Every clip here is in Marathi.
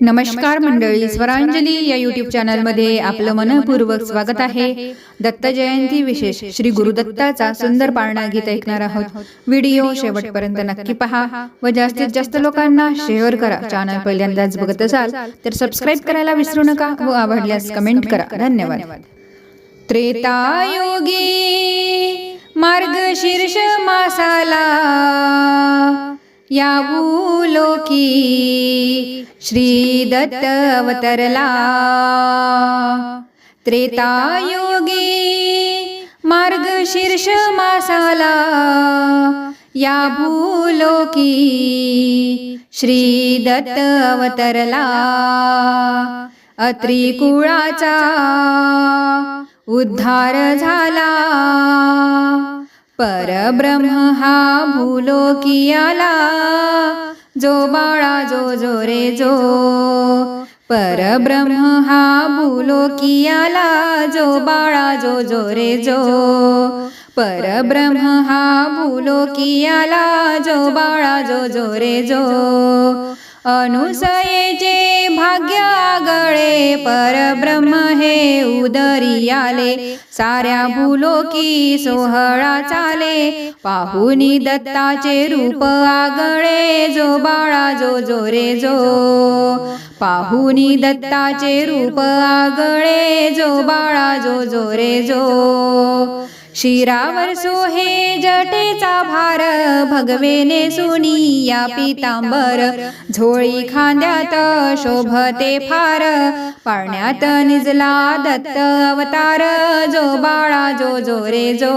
नमस्कार मंडळी स्वरांजली या युट्यूब चॅनलमध्ये आपलं मनपूर्वक स्वागत आहे. दत्त जयंती विशेष श्री गुरुदत्ताचा सुंदर पाळणा गीत ऐकणार आहोत. व्हिडिओ शेवटपर्यंत नक्की पहा व जास्तीत जास्त लोकांना शेअर करा. चॅनल पहिल्यांदाच बघत असाल तर सबस्क्राईब करायला विसरू नका व आवडल्यास कमेंट करा. धन्यवाद. त्रेतायुगी मार्गशीर्ष मासाला या श्री दत्त अवतरला त्रेतायुगी मार्गशीर्ष मासाला या भूलोकी श्री दत्त अवतरला अत्रिकुळाचा उद्धार झाला। परब्रह्म हा भूलोकी आला. जो बाळा जो जो रे जो. परब्रह्म हा भूलोकी आला. जो बाळा जो जो रे जो. परब्रह्म हा भूलोकी आला. जो बाळा जो जो रे जो. अनुसयेचे परब्रह्म हे उदरी आले. साऱ्या भूलोकी सोहळा चाले. पाहुनी दत्ताचे रूप आगळे. जो बाळा जो जो रे जो पाहुनी दत्ताचे रूप आगळे. जो बाळा जो जो रे जो शिरावर सोहे जटेचा भार. भगवेने सुनी या पितांबर. झोळी खांद्यात शोभते फार. पाळण्यात निजला दत्त अवतार. जो बाळा जो जो रे जो.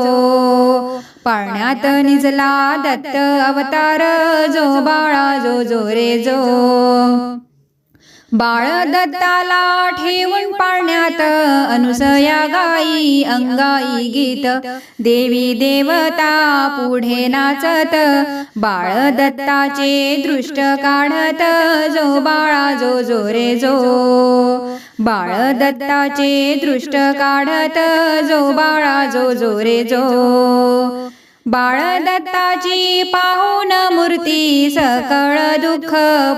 पाळण्यात निजला दत्त अवतार. जो बाळा जो जो रे जो. बाळ दत्ताला ठेवून पाळण्यात अनुसया गाई अंगाई गीत. देवी देवता पुढे नाचत. बाळ दत्ताचे दृष्ट काढत. जो बाळा जो जो रे जो. बाळ दत्ताचे दृष्ट काढत जो बाळा जो जो रे जो. बाळ दत्ताची पाहून मूर्ती सकळ दुःख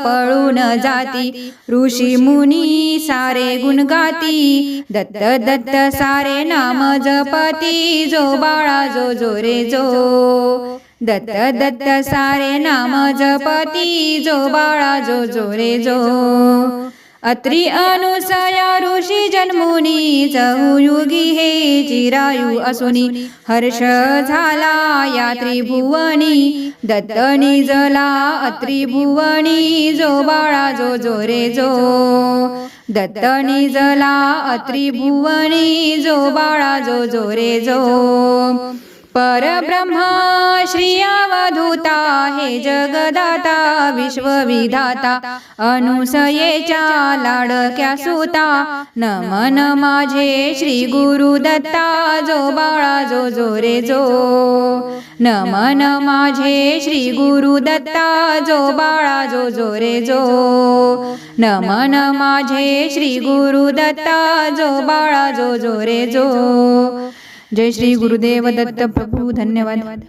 पळून जाती. ऋषी मुनी सारे गुणगाती दत्त दत्त सारे नाम जपती. जो बाळा जो जो रे जो. दत्त दत्त सारे नाम जपती. जो बाळा जो जो रे जो. अत्री अनुसया ऋषी जन्मुनी चहुयुगी हे चिरायू असुनी। हर्ष झाला या त्रिभुवनी दत्तनी जला अत्रिभुवनी जो बाळा जो जो रे जो। दत्तनी जला अत्रिभुवनी जो बाळा जो जो रे जो। परब्रह्मा श्री अवधूता हे जगदाता विश्वविधाता अनुसयेच्या लाडक्या सुता नमन माझे श्री गुरु दत्ता जो बाळा जो जो रे जो. नमन माझे श्री गुरु दत्ता जो बाळा जो जो रे जो. नमन माझे श्री गुरु दत्ता जो बाळा जो जो रे जो. जय श्री गुरुदेव दत्त प्रभू धन्यवाद.